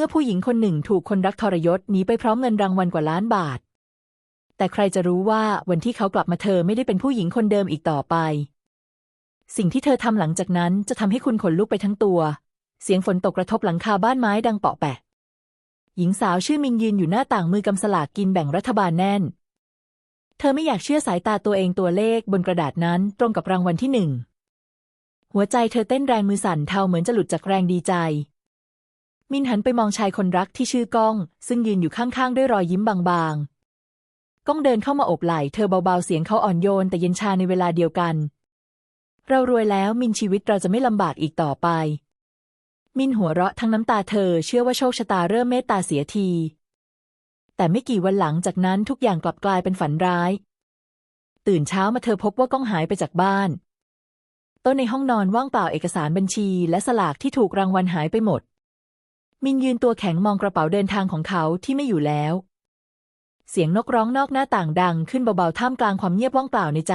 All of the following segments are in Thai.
มื่อผู้หญิงคนหนึ่งถูกคนรักทรยศหนีไปพร้อมเงินรางวัลกว่าล้านบาท แต่ใครจะรู้ว่าวันที่เขากลับมาเธอไม่ได้เป็นผู้หญิงคนเดิมอีกต่อไป สิ่งที่เธอทำหลังจากนั้นจะทำให้คุณขนลุกไปทั้งตัว เสียงฝนตกกระทบหลังคาบ้านไม้ดังเปาะแปะ หญิงสาวชื่อมิงยืนอยู่หน้าต่างมือกำสลากกินแบ่งรัฐบาลแน่น เธอไม่อยากเชื่อสายตาตัวเองตัวเลขบนกระดาษนั้นตรงกับรางวัลที่หนึ่งหัวใจเธอเต้นแรงมือสั่นเทาเหมือนจะหลุดจากแรงดีใจ มินหันไปมองชายคนรักที่ชื่อก้อง ซึ่งยืนอยู่ข้างๆ ด้วยรอยยิ้มบางๆ ก้องเดินเข้ามาโอบไหล่เธอเบาๆ เสียงเขาอ่อนโยนแต่เย็นชาในเวลาเดียวกัน เรารวยแล้วมินชีวิตเราจะไม่ลำบากอีกต่อไป มินหัวเราะทั้งน้ำตาเธอเชื่อว่าโชคชะตาเริ่มเมตตาเสียที แต่ไม่กี่วันหลังจากนั้นทุกอย่างกลับกลายเป็นฝันร้าย ตื่นเช้ามาเธอพบว่าก้องหายไปจากบ้านโต๊ะในห้องนอนว่างเปล่าเอกสารบัญชี และสลากที่ถูกรางวัลหายไปหมด มินยืนตัวแข็งมองกระเป๋าเดินทางของเขาที่ไม่อยู่แล้ว เสียงนกร้องนอกหน้าต่างดังขึ้นเบาๆท่ามกลางความเงียบว่างเปล่าในใจ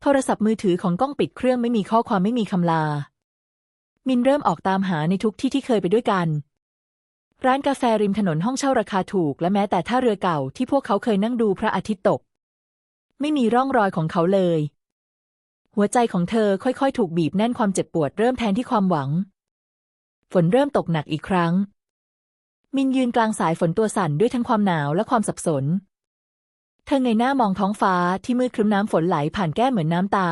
โทรศัพท์มือถือของก้องปิดเครื่องไม่มีข้อความไม่มีคำลา มินเริ่มออกตามหาในทุกที่ที่เคยไปด้วยกัน ร้านกาแฟริมถนนห้องเช่าราคาถูกและแม้แต่ท่าเรือเก่าที่พวกเขาเคยนั่งดูพระอาทิตย์ตก ไม่มีร่องรอยของเขาเลย หัวใจของเธอค่อยๆ ถูกบีบแน่นความเจ็บปวดเริ่มแทนที่ความหวัง ฝนเริ่มตกหนักอีกครั้ง มินยืนกลางสายฝนตัวสั่นด้วยทั้งความหนาวและความสับสน เธอเงยหน้ามองท้องฟ้าที่มืดครึ้มน้ำฝนไหลผ่านแก้มเหมือนน้ำตา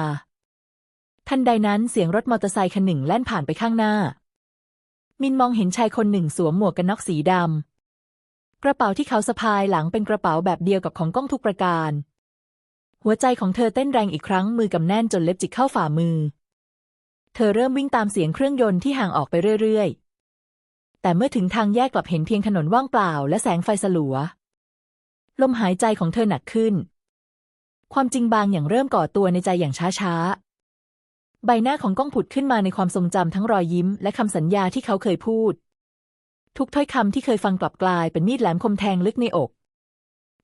ทันใดนั้นเสียงรถมอเตอร์ไซค์คันหนึ่งแล่นผ่านไปข้างหน้า มินมองเห็นชายคนหนึ่งสวมหมวกกันน็อกสีดำกระเป๋าที่เขาสะพายหลังเป็นกระเป๋าแบบเดียวกับของก้องทุกประการ หัวใจของเธอเต้นแรงอีกครั้งมือกำแน่นจนเล็บจิกเข้าฝ่ามือ เธอเริ่มวิ่งตามเสียงเครื่องยนต์ที่ห่างออกไปเรื่อยๆ แต่เมื่อถึงทางแยกกลับเห็นเพียงถนนว่างเปล่าและแสงไฟสลัว ลมหายใจของเธอหนักขึ้น ความจริงบางอย่างเริ่มก่อตัวในใจอย่างช้าๆ ใบหน้าของก้องผุดขึ้นมาในความทรงจำทั้งรอยยิ้ม และคำสัญญาที่เขาเคยพูด ทุกถ้อยคำที่เคยฟังกลับกลายเป็นมีดแหลมคมแทงลึกในอก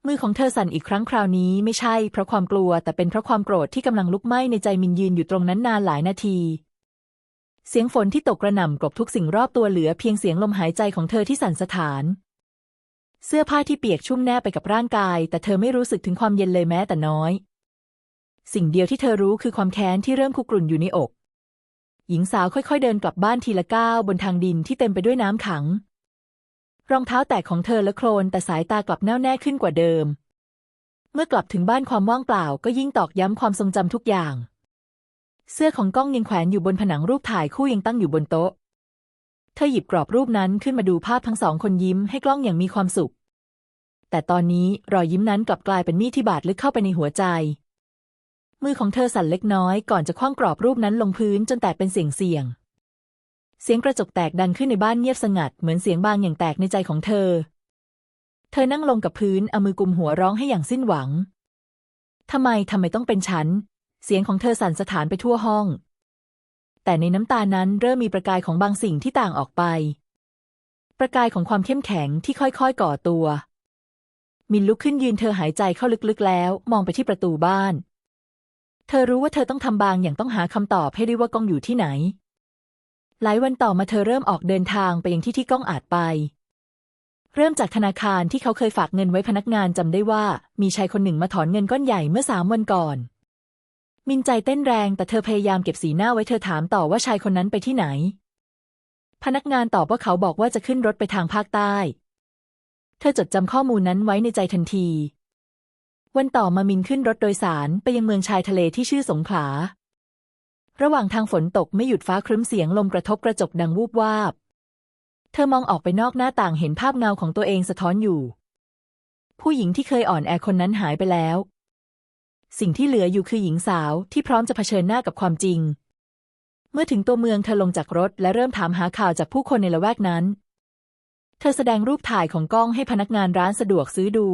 มือของเธอสั่นอีกครั้งคราวนี้ไม่ใช่เพราะความกลัว แต่เป็นเพราะความโกรธที่กำลังลุกไหม้ในใจมินยืนอยู่ตรงนั้นนานหลายนาที เสียงฝนที่ตกกระหน่ำกลบทุกสิ่งรอบตัวเหลือเพียงเสียงลมหายใจของเธอที่สั่นสะท้าน เสื้อผ้าที่เปียกชุ่มแนบไปกับร่างกาย แต่เธอไม่รู้สึกถึงความเย็นเลยแม้แต่น้อย สิ่งเดียวที่เธอรู้คือความแค้นที่เริ่มคุกรุ่นอยู่ในอก หญิงสาวค่อยๆเดินกลับบ้านทีละก้าวบนทางดินที่เต็มไปด้วยน้ำขัง รองเท้าแตกของเธอและโคลนแต่สายตากลับแน่วแน่ขึ้นกว่าเดิม เมื่อกลับถึงบ้านความว่างเปล่าก็ยิ่งตอกย้ำความทรงจำทุกอย่าง เสื้อของก้องยังแขวนอยู่บนผนังรูปถ่ายคู่ยังตั้งอยู่บนโต๊ะ เธอหยิบกรอบรูปนั้นขึ้นมาดูภาพทั้งสองคนยิ้มให้กล้องอย่างมีความสุข แต่ตอนนี้รอยยิ้มนั้นกลับกลายเป็นมีดที่บาดลึกเข้าไปในหัวใจ มือของเธอสั่นเล็กน้อยก่อนจะคว้างกรอบรูปนั้นลงพื้นจนแตกเป็นเสียงเสียง เสียงกระจกแตกดังขึ้นในบ้านเงียบสงัดเหมือนเสียงบางอย่างแตกในใจของเธอ เธอนั่งลงกับพื้นเอามือกุมหัวร้องให้อย่างสิ้นหวังทำไมทำไมต้องเป็นฉัน เสียงของเธอสั่นสะท้านไปทั่วห้อง แต่ในน้ำตานั้นเริ่มมีประกายของบางสิ่งที่ต่างออกไป ประกายของความเข้มแข็งที่ค่อยๆก่อตัว มินลุกขึ้นยืนเธอหายใจเข้าลึกๆแล้ว มองไปที่ประตูบ้าน เธอรู้ว่าเธอต้องทำบางอย่างต้องหาคำตอบให้ได้ว่ากล้องอยู่ที่ไหน หลายวันต่อมาเธอเริ่มออกเดินทางไปยังที่ที่ก้องอาจไปเริ่มจากธนาคารที่เขาเคยฝากเงินไว้พนักงานจำได้ว่า มีชายคนหนึ่งมาถอนเงินก้อนใหญ่เมื่อสามวันก่อน มินใจเต้นแรงแต่เธอพยายามเก็บสีหน้าไว้เธอถามต่อว่าชายคนนั้นไปที่ไหน พนักงานตอบว่าเขาบอกว่าจะขึ้นรถไปทางภาคใต้ เธอจดจำข้อมูลนั้นไว้ในใจทันที วันต่อมามินขึ้นรถโดยสารไปยังเมืองชายทะเลที่ชื่อสงขลา ระหว่างทางฝนตกไม่หยุดฟ้าครึ้มเสียงลมกระทบกระจกดังวูบวาบ เธอมองออกไปนอกหน้าต่างเห็นภาพเงาของตัวเองสะท้อนอยู่ ผู้หญิงที่เคยอ่อนแอคนนั้นหายไปแล้ว สิ่งที่เหลืออยู่คือหญิงสาวที่พร้อมจะเผชิญหน้ากับความจริง เมื่อถึงตัวเมืองเธอลงจากรถและเริ่มถามหาข่าวจากผู้คนในละแวกนั้น เธอแสดงรูปถ่ายของกล้องให้พนักงานร้านสะดวกซื้อดู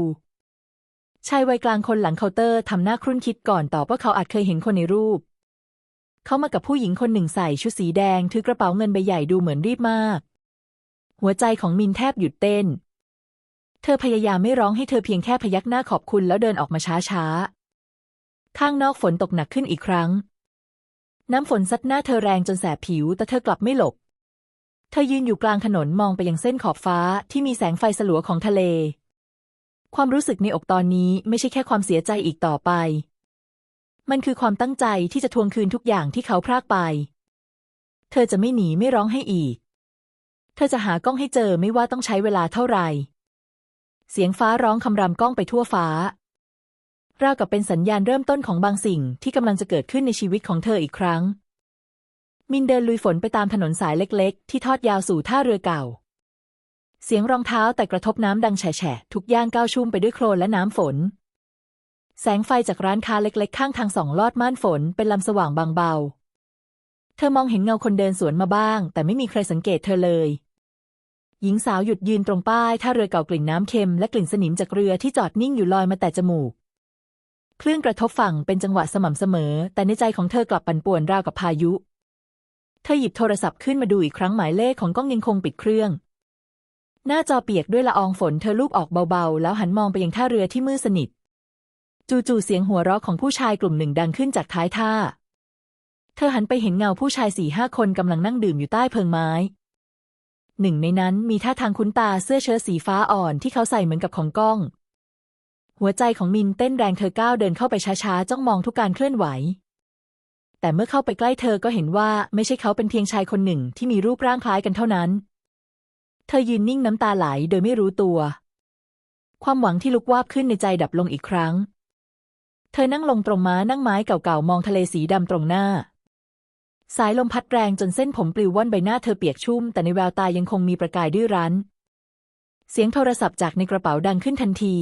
ชายวัยกลางคนหลังเคาน์เตอร์ทำหน้าครุ่นคิดก่อนตอบว่าเขาอาจเคยเห็นคนในรูป เขามากับผู้หญิงคนหนึ่งใส่ชุดสีแดงถือกระเป๋าเงินใบใหญ่ดูเหมือนรีบมาก หัวใจของมินแทบหยุดเต้น เธอพยายามไม่ร้องให้เธอเพียงแค่พยักหน้าขอบคุณแล้วเดินออกมาช้าๆ ข้างนอกฝนตกหนักขึ้นอีกครั้ง น้ำฝนซัดหน้าเธอแรงจนแสบผิว แต่เธอกลับไม่หลบ เธอยืนอยู่กลางถนนมองไปยังเส้นขอบฟ้าที่มีแสงไฟสลัวของทะเล ความรู้สึกในอกตอนนี้ไม่ใช่แค่ความเสียใจอีกต่อไป มันคือความตั้งใจที่จะทวงคืนทุกอย่างที่เขาพรากไป เธอจะไม่หนีไม่ร้องให้อีก เธอจะหากล้องให้เจอไม่ว่าต้องใช้เวลาเท่าไหร่เสียงฟ้าร้องคำรามก้องไปทั่วฟ้า ราวกับเป็นสัญญาณเริ่มต้นของบางสิ่งที่กำลังจะเกิดขึ้นในชีวิตของเธออีกครั้ง มินเดินลุยฝนไปตามถนนสายเล็กๆ ที่ทอดยาวสู่ท่าเรือเก่า เสียงรองเท้าแต่กระทบน้ำดังแฉะทุกย่างก้าวชุ่มไปด้วยโคลนและน้ำฝน แสงไฟจากร้านค้าเล็กๆ ข้างทางส่องลอดม่านฝนเป็นลำสว่างบางเบา เธอมองเห็นเงาคนเดินสวนมาบ้าง แต่ไม่มีใครสังเกตเธอเลยหญิงสาวหยุดยืนตรงป้ายท่าเรือเก่ากลิ่นน้ำเค็มและกลิ่นสนิมจากเรือที่จอดนิ่งอยู่ลอยมาแต่จมูก คลื่นกระทบฝั่งเป็นจังหวะสม่ำเสมอ แต่ในใจของเธอกลับปั่นป่วนราวกับพายุ เธอหยิบโทรศัพท์ขึ้นมาดูอีกครั้งหมายเลขของกล้องยังคงปิดเครื่อง หน้าจอเปียกด้วยละอองฝนเธอลูบออกเบาๆ แล้วหันมองไปยังท่าเรือที่มืดสนิท จู่ๆเสียงหัวเราะของผู้ชายกลุ่มหนึ่งดังขึ้นจากท้ายท่า เธอหันไปเห็นเงาผู้ชายสี่ห้าคนกำลังนั่งดื่มอยู่ใต้เพิงไม้หนึ่งในนั้นมีท่าทางคุ้นตาเสื้อเชิ้ตสีฟ้าอ่อนที่เขาใส่เหมือนกับของก้อง หัวใจของมินเต้นแรงเธอก้าวเดินเข้าไปช้าๆ จ้องมองทุกการเคลื่อนไหว แต่เมื่อเข้าไปใกล้เธอก็เห็นว่าไม่ใช่เขาเป็นเพียงชายคนหนึ่งที่มีรูปร่างคล้ายกันเท่านั้น เธอยืนนิ่งน้ำตาไหลโดยไม่รู้ตัว ความหวังที่ลุกวาบขึ้นในใจดับลงอีกครั้ง เธอนั่งลงตรงม้านั่งไม้เก่าๆมองทะเลสีดำตรงหน้า สายลมพัดแรงจนเส้นผมปลิวว่อนใบหน้าเธอเปียกชุ่มแต่ในแววตายังคงมีประกายดื้อรั้น เสียงโทรศัพท์จากในกระเป๋าดังขึ้นทันที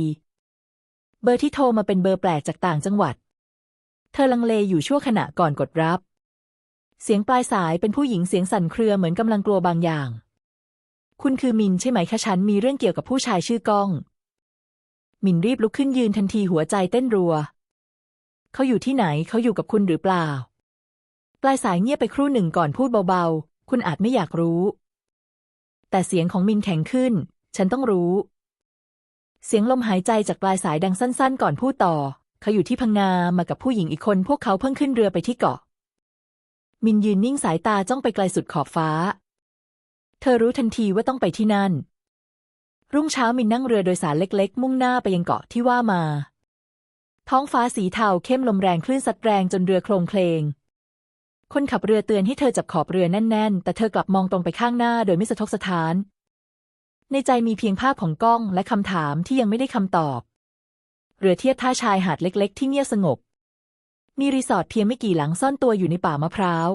เบอร์ที่โทรมาเป็นเบอร์แปลกจากต่างจังหวัด เธอลังเลอยู่ชั่วขณะก่อนกดรับ เสียงปลายสายเป็นผู้หญิงเสียงสั่นเครือเหมือนกำลังกลัวบางอย่าง คุณคือมินใช่ไหมคะฉันมีเรื่องเกี่ยวกับผู้ชายชื่อก้อง มินรีบลุกขึ้นยืนทันทีหัวใจเต้นรัว เขาอยู่ที่ไหนเขาอยู่กับคุณหรือเปล่า ปลายสายเงียบไปครู่หนึ่งก่อนพูดเบาๆ คุณอาจไม่อยากรู้ แต่เสียงของมินแข็งขึ้น ฉันต้องรู้ เสียงลมหายใจจากปลายสายดังสั้น ๆ ก่อนพูดต่อ เขาอยู่ที่พังงามากับผู้หญิงอีกคน พวกเขาเพิ่งขึ้นเรือไปที่เกาะ มินยืนนิ่งสายตาจ้องไปไกลสุดขอบฟ้า เธอรู้ทันทีว่าต้องไปที่นั่น รุ่งเช้ามินนั่งเรือโดยสารเล็ก ๆ มุ่งหน้าไปยังเกาะที่ว่ามา ท้องฟ้าสีเทาเข้มลมแรงคลื่นซัดแรงจนเรือโคลงเพลงคนขับเรือเตือนให้เธอจับขอบเรือแน่น ๆ แต่เธอกลับมองตรงไปข้างหน้าโดยไม่สะทกสะท้าน ในใจมีเพียงภาพของกล้องและคำถามที่ยังไม่ได้คำตอบ เรือเทียบท่าชายหาดเล็ก ๆ ที่เงียบสงบ มีรีสอร์ทเพียงไม่กี่หลังซ่อนตัวอยู่ในป่ามะพร้าว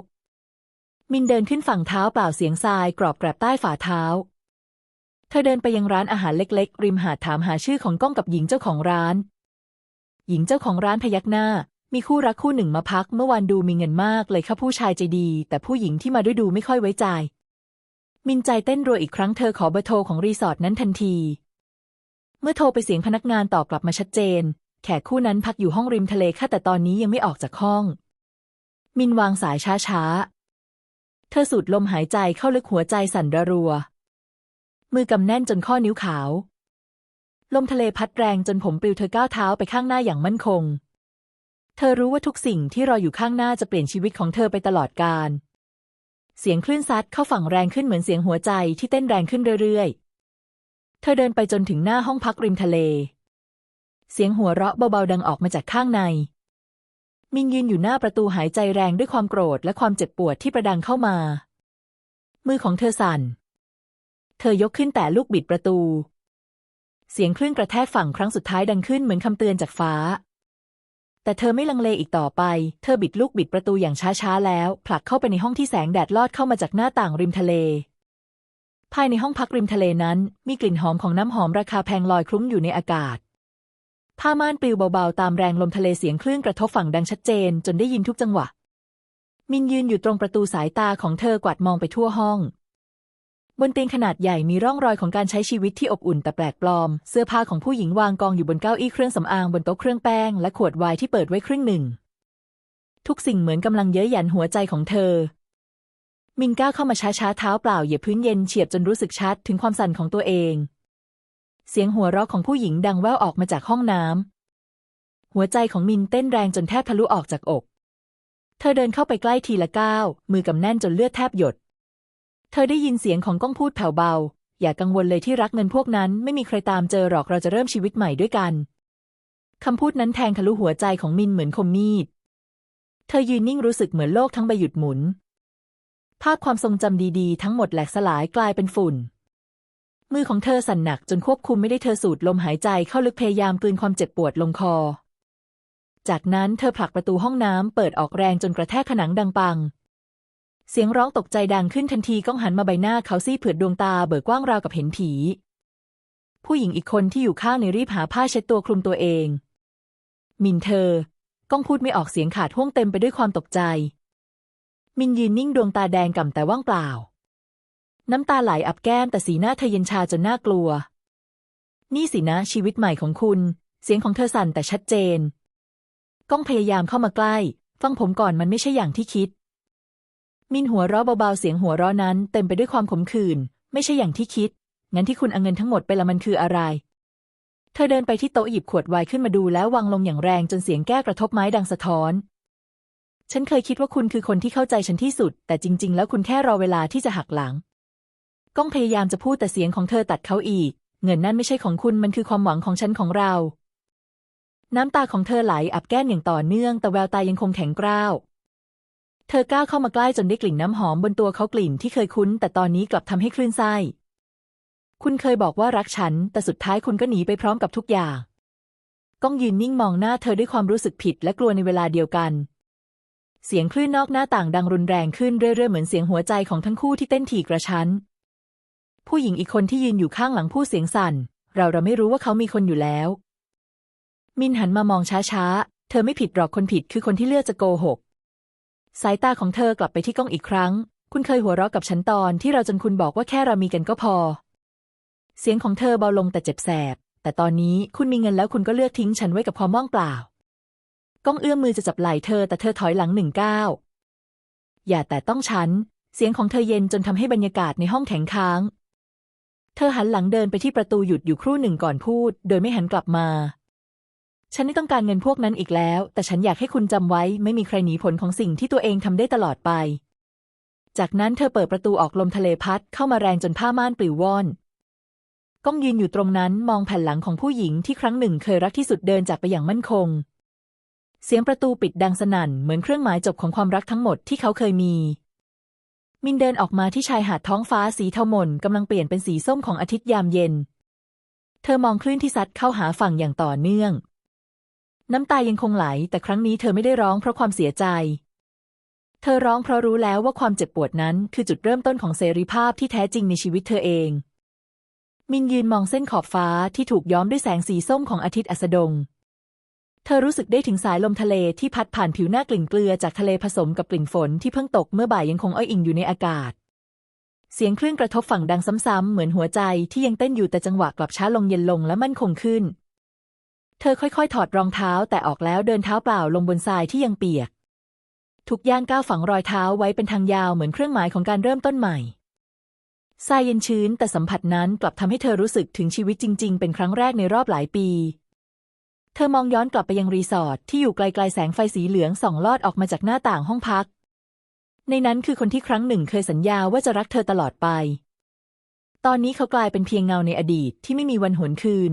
มินเดินขึ้นฝั่งเท้าเปล่าเสียงทรายกรอบแกรบใต้ฝ่าเท้า เธอเดินไปยังร้านอาหารเล็ก ๆ ริมหาดถามหาชื่อของก้องกับหญิงเจ้าของร้าน หญิงเจ้าของร้านพยักหน้า มีคู่รักคู่หนึ่งมาพัก เมื่อวานดูมีเงินมากเลยค่ะผู้ชายใจดี แต่ผู้หญิงที่มาด้วยดูไม่ค่อยไว้ใจ มินใจเต้นรัวอีกครั้งเธอขอเบอร์โทรของรีสอร์ทนั้นทันที เมื่อโทรไปเสียงพนักงานตอบกลับมาชัดเจน แขกคู่นั้นพักอยู่ห้องริมทะเลค่ะแต่ตอนนี้ยังไม่ออกจากห้อง มินวางสายช้าๆ เธอสูดลมหายใจเข้าลึกหัวใจสั่นระรัว มือกำแน่นจนข้อนิ้วขาว ลมทะเลพัดแรงจนผมปลิวเธอก้าวเท้าไปข้างหน้าอย่างมั่นคง เธอรู้ว่าทุกสิ่งที่รออยู่ข้างหน้าจะเปลี่ยนชีวิตของเธอไปตลอดกาล เสียงคลื่นซัดเข้าฝั่งแรงขึ้นเหมือนเสียงหัวใจที่เต้นแรงขึ้นเรื่อยๆ เธอเดินไปจนถึงหน้าห้องพักริมทะเล เสียงหัวเราะเบาๆดังออกมาจากข้างใน มินยืนอยู่หน้าประตูหายใจแรงด้วยความโกรธและความเจ็บปวดที่ประดังเข้ามา มือของเธอสั่น เธอยกขึ้นแต่ลูกบิดประตู เสียงคลื่นกระแทกฝั่งครั้งสุดท้ายดังขึ้นเหมือนคำเตือนจากฟ้า แต่เธอไม่ลังเลอีกต่อไป เธอบิดลูกบิดประตูอย่างช้าๆแล้ว ผลักเข้าไปในห้องที่แสงแดดลอดเข้ามาจากหน้าต่างริมทะเล ภายในห้องพักริมทะเลนั้น มีกลิ่นหอมของน้ำหอมราคาแพงลอยคลุ้งอยู่ในอากาศ ผ้าม่านปลิวเบาๆ ตามแรงลมทะเลเสียงคลื่นกระทบฝั่งดังชัดเจน จนได้ยินทุกจังหวะ มินยืนอยู่ตรงประตูสายตาของเธอกวาดมองไปทั่วห้อง บนเตียงขนาดใหญ่มีร่องรอยของการใช้ชีวิตที่อบอุ่นแต่แปลกปลอม เสื้อผ้าของผู้หญิงวางกองอยู่บนเก้าอี้เครื่องสำอางบนโต๊ะเครื่องแป้งและขวดไวน์ที่เปิดไว้ครึ่งหนึ่ง ทุกสิ่งเหมือนกำลังเย้ยหยันหัวใจของเธอ มินก้าเข้ามาช้าๆเท้าเปล่าเหยียบพื้นเย็นเฉียบจนรู้สึกชัดถึงความสั่นของตัวเอง เสียงหัวเราะของผู้หญิงดังแว่วออกมาจากห้องน้ำหัวใจของมินเต้นแรงจนแทบทะลุออกจากอก เธอเดินเข้าไปใกล้ทีละก้าวมือกำแน่นจนเลือดแทบหยด เธอได้ยินเสียงของก้องพูดแผ่วเบา อย่ากังวลเลยที่รักเงินพวกนั้นไม่มีใครตามเจอหรอกเราจะเริ่มชีวิตใหม่ด้วยกัน คำพูดนั้นแทงทะลุหัวใจของมินเหมือนคมมีด เธอยืนนิ่งรู้สึกเหมือนโลกทั้งใบหยุดหมุน ภาพความทรงจำดีๆ ทั้งหมดแหลกสลายกลายเป็นฝุ่น มือของเธอสั่นหนักจนควบคุมไม่ได้เธอสูดลมหายใจเข้าลึกพยายามกลืนความเจ็บปวดลงคอ จากนั้นเธอผลักประตูห้องน้ำเปิดออกแรงจนกระแทกผนังดังปัง เสียงร้องตกใจดังขึ้นทันทีก้องหันมาใบหน้าเขาซีดเผือดดวงตาเบิกกว้างราวกับเห็นผี ผู้หญิงอีกคนที่อยู่ข้างในรีบหาผ้าเช็ดตัวคลุมตัวเอง มินเธอ ก้องพูดไม่ออกเสียงขาดห่วงเต็มไปด้วยความตกใจ มินยืนนิ่งดวงตาแดงก่ำแต่ว่างเปล่า น้ำตาไหลอับแก้มแต่สีหน้าเธอเย็นชาจนน่ากลัว นี่สินะชีวิตใหม่ของคุณ เสียงของเธอสั่นแต่ชัดเจน ก้องพยายามเข้ามาใกล้ ฟังผมก่อนมันไม่ใช่อย่างที่คิด มินหัวเราะเบาๆเสียงหัวเราะนั้นเต็มไปด้วยความขมขื่นไม่ใช่อย่างที่คิด งั้นที่คุณเอาเงินทั้งหมดไปละมันคืออะไร เธอเดินไปที่โต๊ะหยิบขวดไวน์ขึ้นมาดูแล้ววางลงอย่างแรงจนเสียงแก้วกระทบไม้ดังสะท้อน ฉันเคยคิดว่าคุณคือคนที่เข้าใจฉันที่สุด แต่จริง ๆ แล้วคุณแค่รอเวลาที่จะหักหลัง ก้องพยายามจะพูดแต่เสียงของเธอตัดเขาอีก เงินนั่นไม่ใช่ของคุณมันคือความหวังของฉันของเรา น้ำตาของเธอไหลอับแก้มอย่างต่อเนื่อง แต่แววตายังคงแข็งกร้าว เธอก้าวเข้ามาใกล้จนได้กลิ่นน้ำหอมบนตัวเขากลิ่นที่เคยคุ้น แต่ตอนนี้กลับทำให้คลื่นไส้ คุณเคยบอกว่ารักฉัน แต่สุดท้ายคุณก็หนีไปพร้อมกับทุกอย่าง ก้องยืนนิ่งมองหน้าเธอด้วยความรู้สึกผิดและกลัวในเวลาเดียวกัน เสียงคลื่นนอกหน้าต่างดังรุนแรงขึ้นเรื่อยๆเหมือนเสียงหัวใจของทั้งคู่ที่เต้นถี่กระชั้น ผู้หญิงอีกคนที่ยืนอยู่ข้างหลังผู้เสียงสั่น เราเราไม่รู้ว่าเขามีคนอยู่แล้ว มินหันมามองช้าๆ เธอไม่ผิดหรอกคนผิดคือคนที่เลือกจะโกหก สายตาของเธอกลับไปที่กล้องอีกครั้ง คุณเคยหัวเราะกับฉันตอนที่เราจนคุณบอกว่าแค่เรามีกันก็พอ เสียงของเธอเบาลงแต่เจ็บแสบ แต่ตอนนี้คุณมีเงินแล้วคุณก็เลือกทิ้งฉันไว้กับความว่างเปล่า ก้องเอื้อมมือจะจับไหล่เธอแต่เธอถอยหลังหนึ่งก้าวอย่าแต่ต้องฉัน เสียงของเธอเย็นจนทำให้บรรยากาศในห้องแข็งค้าง เธอหันหลังเดินไปที่ประตูหยุดอยู่ครู่หนึ่งก่อนพูด โดยไม่หันกลับมา ฉันไม่ต้องการเงินพวกนั้นอีกแล้ว แต่ฉันอยากให้คุณจำไว้ ไม่มีใครหนีผลของสิ่งที่ตัวเองทำได้ตลอดไป จากนั้นเธอเปิดประตูออกลมทะเลพัดเข้ามาแรงจนผ้าม่านปลิวว่อนก้องยืนอยู่ตรงนั้นมองแผ่นหลังของผู้หญิงที่ครั้งหนึ่งเคยรักที่สุดเดินจากไปอย่างมั่นคง เสียงประตูปิดดังสนั่นเหมือนเครื่องหมายจบของความรักทั้งหมดที่เขาเคยมี มินเดินออกมาที่ชายหาดท้องฟ้าสีเทาหม่นกำลังเปลี่ยนเป็นสีส้มของอาทิตย์ยามเย็น เธอมองคลื่นที่ซัดเข้าหาฝั่งอย่างต่อเนื่อง น้ำตายังคงไหล แต่ครั้งนี้เธอไม่ได้ร้องเพราะความเสียใจ เธอร้องเพราะรู้แล้วว่าความเจ็บปวดนั้นคือจุดเริ่มต้นของเสรีภาพที่แท้จริงในชีวิตเธอเอง มินยืนมองเส้นขอบฟ้าที่ถูกย้อมด้วยแสงสีส้มของอาทิตย์อัสดง เธอรู้สึกได้ถึงสายลมทะเลที่พัดผ่านผิวหน้ากลิ่นเกลือจากทะเลผสมกับกลิ่นฝนที่เพิ่งตกเมื่อบ่ายยังคงอ้อยอิงอยู่ในอากาศเสียงคลื่นกระทบฝั่งดังซ้ำๆ เหมือนหัวใจที่ยังเต้นอยู่แต่จังหวะกลับช้าลงเย็นลงและมั่นคงขึ้น เธอค่อยๆ ถอดรองเท้าแต่ออกแล้วเดินเท้าเปล่าลงบนทรายที่ยังเปียก ทุกย่างก้าวฝังรอยเท้าไว้เป็นทางยาวเหมือนเครื่องหมายของการเริ่มต้นใหม่ทรายเย็นชื้นแต่สัมผัสนั้นกลับทำให้เธอรู้สึกถึงชีวิตจริง ๆ เป็นครั้งแรกในรอบหลายปี เธอมองย้อนกลับไปยังรีสอร์ทที่อยู่ไกลๆแสงไฟสีเหลืองส่องลอดออกมาจากหน้าต่างห้องพัก ในนั้นคือคนที่ครั้งหนึ่งเคยสัญญาว่าจะรักเธอตลอดไป ตอนนี้เขากลายเป็นเพียงเงาในอดีตที่ไม่มีวันหวนคืน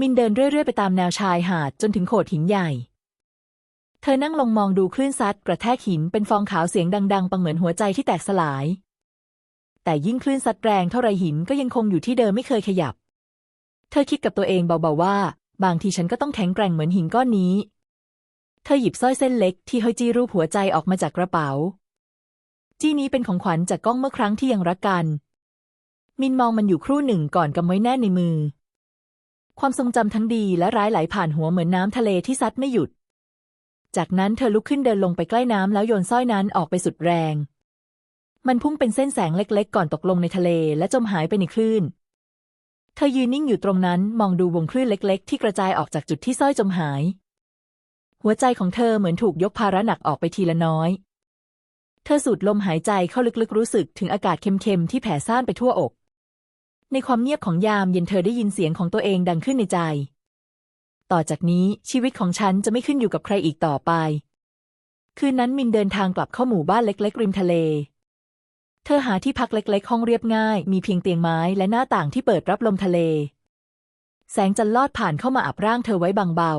มินเดินเรื่อย ๆ ไปตามแนวชายหาดจนถึงโขดหินใหญ่ เธอนั่งลงมองดูคลื่นซัดกระแทกหินเป็นฟองขาวเสียงดัง ๆ ปังเหมือนหัวใจที่แตกสลาย แต่ยิ่งคลื่นซัดแรงเท่าไรหินก็ยังคงอยู่ที่เดิมไม่เคยขยับ เธอคิดกับตัวเองเบาๆว่า บางทีฉันก็ต้องแข็งแกร่งเหมือนหินก้อนนี้ เธอหยิบสร้อยเส้นเล็กที่ห้อยจี้รูปหัวใจออกมาจากกระเป๋า จี้นี้เป็นของขวัญจากก้องเมื่อครั้งที่ยังรักกัน มินมองมันอยู่ครู่หนึ่งก่อนกำไว้แน่นในมือ ความทรงจำทั้งดีและร้ายไหลผ่านหัวเหมือนน้ำทะเลที่ซัดไม่หยุด จากนั้นเธอลุกขึ้นเดินลงไปใกล้น้ำแล้วโยนสร้อยนั้นออกไปสุดแรง มันพุ่งเป็นเส้นแสงเล็กๆ ก่อนตกลงในทะเลและจมหายไปในคลื่น เธอยืนนิ่งอยู่ตรงนั้นมองดูวงคลื่นเล็ก ๆ ที่กระจายออกจากจุดที่สร้อยจมหาย หัวใจของเธอเหมือนถูกยกภาระหนักออกไปทีละน้อย เธอสูดลมหายใจเข้าลึกๆรู้สึกถึงอากาศเค็มๆที่แผ่ซ่านไปทั่วอก ในความเงียบของยามเย็นเธอได้ยินเสียงของตัวเองดังขึ้นในใจ ต่อจากนี้ชีวิตของฉันจะไม่ขึ้นอยู่กับใครอีกต่อไป คืนนั้นมินเดินทางกลับเข้าหมู่บ้านเล็ก ๆ ริมทะเล เธอหาที่พักเล็ก ๆ ห้องเรียบง่าย มีเพียงเตียงไม้และหน้าต่างที่เปิดรับลมทะเล แสงจันทร์ลอดผ่านเข้ามาอับร่างเธอไว้บางเบา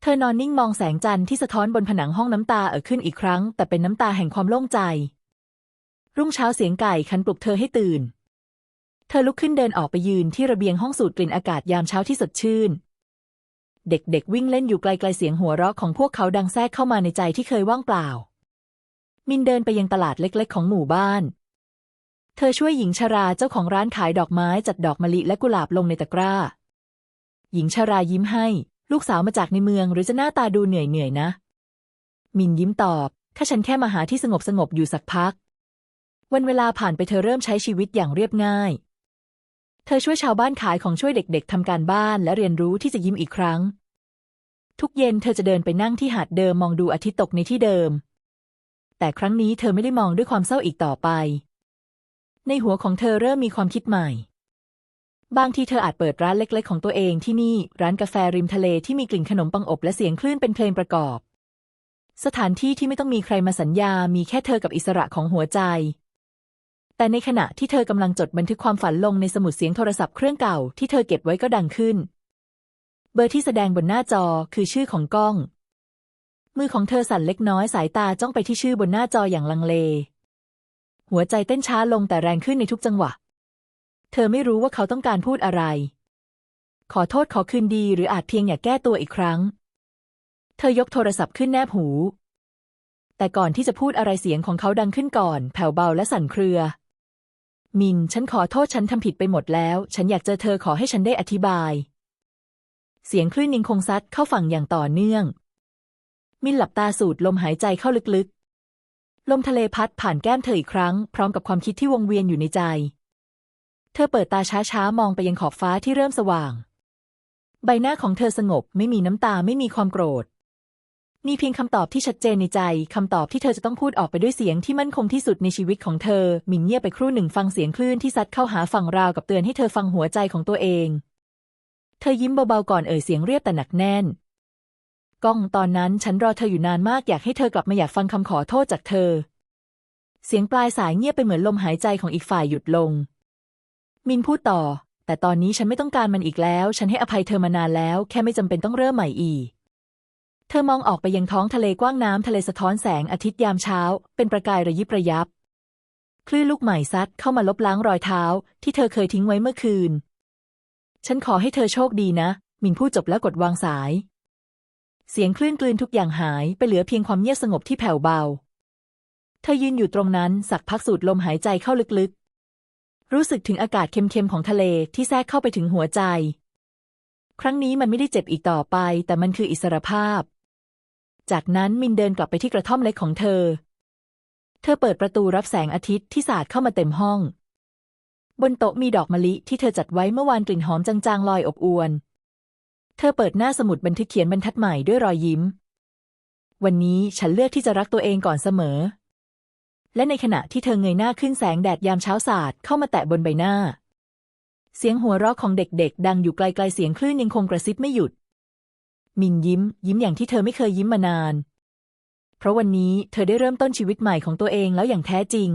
เธอนอนนิ่งมองแสงจันทร์ที่สะท้อนบนผนังห้องน้ำตาเอ่อขึ้นอีกครั้ง แต่เป็นน้ำตาแห่งความโล่งใจ รุ่งเช้าเสียงไก่คันปลุกเธอให้ตื่น เธอลุกขึ้นเดินออกไปยืนที่ระเบียงห้องสูดกลิ่นอากาศยามเช้าที่สดชื่น เด็กๆวิ่งเล่นอยู่ไกลๆเสียงหัวเราะของพวกเขาดังแทรกเข้ามาในใจที่เคยว่างเปล่า มินเดินไปยังตลาดเล็กๆ ของหมู่บ้าน เธอช่วยหญิงชราเจ้าของร้านขายดอกไม้จัดดอกมะลิและกุหลาบลงในตะกร้า หญิงชรายิ้มให้ ลูกสาวมาจากในเมืองหรือจะหน้าตาดูเหนื่อยๆนะ มินยิ้มตอบถ้าฉันแค่มาหาที่สงบสงบๆอยู่สักพัก วันเวลาผ่านไปเธอเริ่มใช้ชีวิตอย่างเรียบง่าย เธอช่วยชาวบ้านขายของช่วยเด็กๆทำการบ้านและเรียนรู้ที่จะยิ้มอีกครั้ง ทุกเย็นเธอจะเดินไปนั่งที่หาดเดิมมองดูอาทิตย์ตกในที่เดิม แต่ครั้งนี้เธอไม่ได้มองด้วยความเศร้าอีกต่อไป ในหัวของเธอเริ่มมีความคิดใหม่ บางทีเธออาจเปิดร้านเล็กๆ ของตัวเองที่นี่ร้านกาแฟริมทะเลที่มีกลิ่นขนมปังอบและเสียงคลื่นเป็นเพลงประกอบ สถานที่ที่ไม่ต้องมีใครมาสัญญา มีแค่เธอกับอิสระของหัวใจ แต่ในขณะที่เธอกำลังจดบันทึกความฝันลงในสมุดเสียงโทรศัพท์เครื่องเก่าที่เธอเก็บไว้ก็ดังขึ้น เบอร์ที่แสดงบนหน้าจอคือชื่อของกล้อง มือของเธอสั่นเล็กน้อยสายตาจ้องไปที่ชื่อบนหน้าจออย่างลังเล หัวใจเต้นช้าลงแต่แรงขึ้นในทุกจังหวะ เธอไม่รู้ว่าเขาต้องการพูดอะไร ขอโทษขอคืนดีหรืออาจเพียงอยากแก้ตัวอีกครั้ง เธอยกโทรศัพท์ขึ้นแนบหูแต่ก่อนที่จะพูดอะไรเสียงของเขาดังขึ้นก่อน แผ่วเบาและสั่นเครือ มิน ฉันขอโทษฉันทำผิดไปหมดแล้ว ฉันอยากเจอเธอขอให้ฉันได้อธิบาย เสียงคลื่นนิงคงซัดเข้าฝั่งอย่างต่อเนื่อง มินหลับตาสูดลมหายใจเข้าลึกๆ ลมทะเลพัดผ่านแก้มเธออีกครั้ง พร้อมกับความคิดที่วงเวียนอยู่ในใจ เธอเปิดตาช้าๆ มองไปยังขอบฟ้าที่เริ่มสว่าง ใบหน้าของเธอสงบไม่มีน้ำตาไม่มีความโกรธ มีเพียงคำตอบที่ชัดเจนในใจ คำตอบที่เธอจะต้องพูดออกไปด้วยเสียงที่มั่นคงที่สุดในชีวิตของเธอ มินเงียบไปครู่หนึ่งฟังเสียงคลื่นที่ซัดเข้าหาฝั่งราวกับเตือนให้เธอฟังหัวใจของตัวเอง เธอยิ้มเบาๆก่อนเอ่ยเสียงเรียบแต่หนักแน่น ก้องตอนนั้นฉันรอเธออยู่นานมากอยากให้เธอกลับมาอยากฟังคำขอโทษจากเธอ เสียงปลายสายเงียบไปเหมือนลมหายใจของอีกฝ่ายหยุดลง มินพูดต่อ แต่ตอนนี้ฉันไม่ต้องการมันอีกแล้ว ฉันให้อภัยเธอมานานแล้ว แค่ไม่จำเป็นต้องเริ่มใหม่อีก เธอมองออกไปยังท้องทะเลกว้างน้ำทะเลสะท้อนแสงอาทิตย์ยามเช้า เป็นประกายระยิบระยับ คลื่นลูกใหม่ซัดเข้ามาลบล้างรอยเท้า ที่เธอเคยทิ้งไว้เมื่อคืน ฉันขอให้เธอโชคดีนะ มินพูดจบแล้วกดวางสาย เสียงคลื่นกลืนทุกอย่างหายไปเหลือเพียงความเงียบสงบที่แผ่วเบา เธอยืนอยู่ตรงนั้นสักพักสูดลมหายใจเข้าลึกๆ รู้สึกถึงอากาศเค็มๆของทะเลที่แทรกเข้าไปถึงหัวใจ ครั้งนี้มันไม่ได้เจ็บอีกต่อไป แต่มันคืออิสรภาพ จากนั้นมินเดินกลับไปที่กระท่อมเล็กของเธอ เธอเปิดประตูรับแสงอาทิตย์ที่สาดเข้ามาเต็มห้อง บนโต๊ะมีดอกมะลิที่เธอจัดไว้เมื่อวานกลิ่นหอมจางๆลอยอบอวน เธอเปิดหน้าสมุดบันทึกเขียนบรรทัดใหม่ด้วยรอยยิ้ม วันนี้ฉันเลือกที่จะรักตัวเองก่อนเสมอ และในขณะที่เธอเงยหน้าขึ้นแสงแดดยามเช้าสาดเข้ามาแตะบนใบหน้า เสียงหัวเราะของเด็กๆ ดังอยู่ไกลๆเสียงคลื่นยังคงกระซิบไม่หยุด มินยิ้ม ยิ้มอย่างที่เธอไม่เคยยิ้มมานาน เพราะวันนี้เธอได้เริ่มต้นชีวิตใหม่ของตัวเองแล้วอย่างแท้จริง